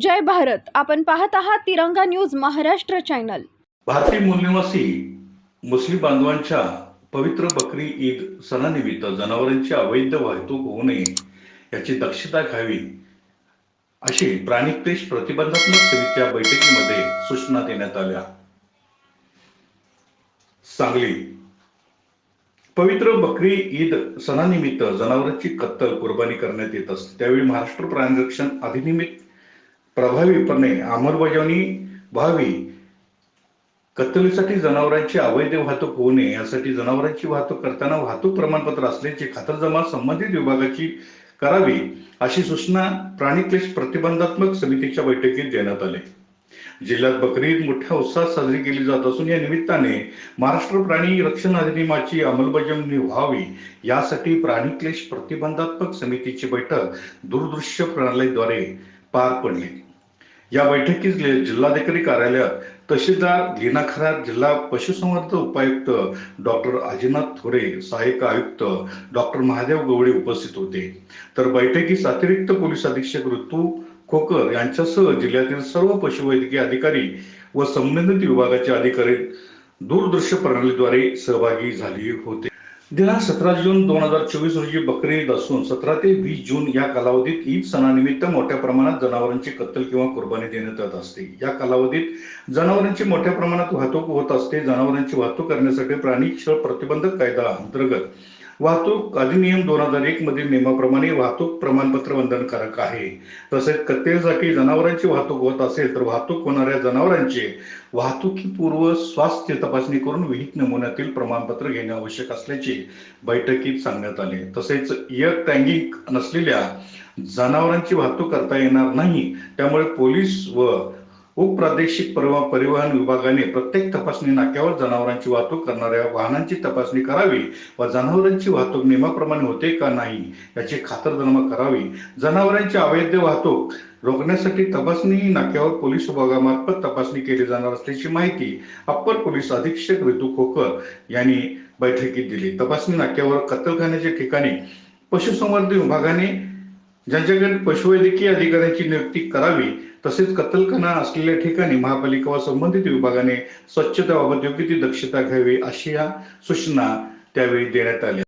जय भारत. आपण पाहत आहात तिरंगा न्यूज महाराष्ट्र चॅनल. भारतीय मूलनिवासी मुस्लिम बांधवांच्या पवित्र बकरी ईद सणानिमित्त जनावरांची अवैध वाहतूक होऊ नये याची दक्षता घ्यावी अशी प्राणिक्लेश प्रतिबंधात्मक समितीच्या बैठकीमध्ये सूचना देण्यात आल्या. सांगली. पवित्र बकरी ईद सणानिमित्त जनावरांची कत्तल कुर्बानी करण्यात येत असते. त्यावेळी महाराष्ट्र प्राणरक्षण अधिनियमित प्रभावीपणे अंमलबजावणी व्हावी. कत्तलीसाठी जनावरांची अवैध वाहतूक होऊ नये यासाठी जनावरांची वाहतूक करताना वाहतूक प्रमाणपत्र असल्याची खातरजमा संबंधित विभागाची करावी अशी सूचना प्राणीक्लेश प्रतिबंधात्मक समितीच्या बैठकीत देण्यात आली. जिल्ह्यात बकरी ईद मोठ्या उत्साहात साजरी केली जात असून या निमित्ताने महाराष्ट्र प्राणी रक्षण अधिनियमाची अंमलबजावणी व्हावी यासाठी प्राणीक्लेश प्रतिबंधात्मक समितीची बैठक दूरदृश्य प्रणालीद्वारे पार पडली. या बैठकीत जिल्हाधिकारी कार्यालयात तहसीलदार लीना खरात जिल्हा पशुसंवर्धन उपायुक्त डॉक्टर अजिनाथ थोरे सहाय्यक आयुक्त डॉक्टर महादेव गवळे उपस्थित होते. तर बैठकीस अतिरिक्त पोलीस अधीक्षक ऋतू खोकर यांच्यासह जिल्ह्यातील सर्व पशुवैद्यकीय अधिकारी व संबंधित विभागाचे अधिकारी दूरदृश्य प्रणालीद्वारे सहभागी झाले होते. दिनांक सतरा जून दोन हजार चोवीस रोजी बकरी ईद असून सतरा ते वीस जून या कालावधीत ईद सणानिमित्त मोठ्या प्रमाणात जनावरांची कत्तल किंवा कुर्बानी देण्यात येत असते. या कालावधीत जनावरांची मोठ्या प्रमाणात वाहतूक होत असते. जनावरांची वाहतूक करण्यासाठी प्राणी छळ प्रतिबंधक कायदा अंतर्गत वाहतूक अधिनियम दोन हजार एक मधील नियमाप्रमाणे वाहतूक प्रमाणपत्र बंधनकारक आहे. तसेच कत्तेसाठी जनावरांची वाहतूक होत असेल तर वाहतूक होणाऱ्या जनावरांचे वाहतुकीपूर्व स्वास्थ्य तपासणी करून विहित नमुन्यातील प्रमाणपत्र घेणे आवश्यक असल्याचे बैठकीत सांगण्यात आले. तसेच इयर टँगिंग नसलेल्या जनावरांची वाहतूक करता येणार नाही त्यामुळे पोलीस व उपप्रादेशिक परवा परिवहन विभागाने प्रत्येक तपासणी नाक्यावर जनावरांची वाहतूक करणाऱ्या वाहनांची तपासणी करावी व जनावरांची वाहतूक नियमाप्रमाणे होते का नाही याची खातरजमा करावी. जनावरांची अवैध वाहतूक रोखण्यासाठी तपासणी नाक्यावर पोलीस विभागामार्फत तपासणी केली जाणार असल्याची माहिती अप्पर पोलीस अधीक्षक ऋतू खोकर यांनी बैठकीत दिली. तपासणी नाक्यावर कत्तलखान्याच्या ठिकाणी पशुसंवर्धन विभागाने ज्यांच्याकडे पशुवैद्यकीय अधिकाऱ्यांची नियुक्ती करावी तसेच कत्तलखाना असलेल्या ठिकाणी महापालिका व संबंधित विभागाने स्वच्छतेबाबत योग्य ती दक्षता घ्यावी अशी या सूचना त्यावेळी देण्यात आल्या.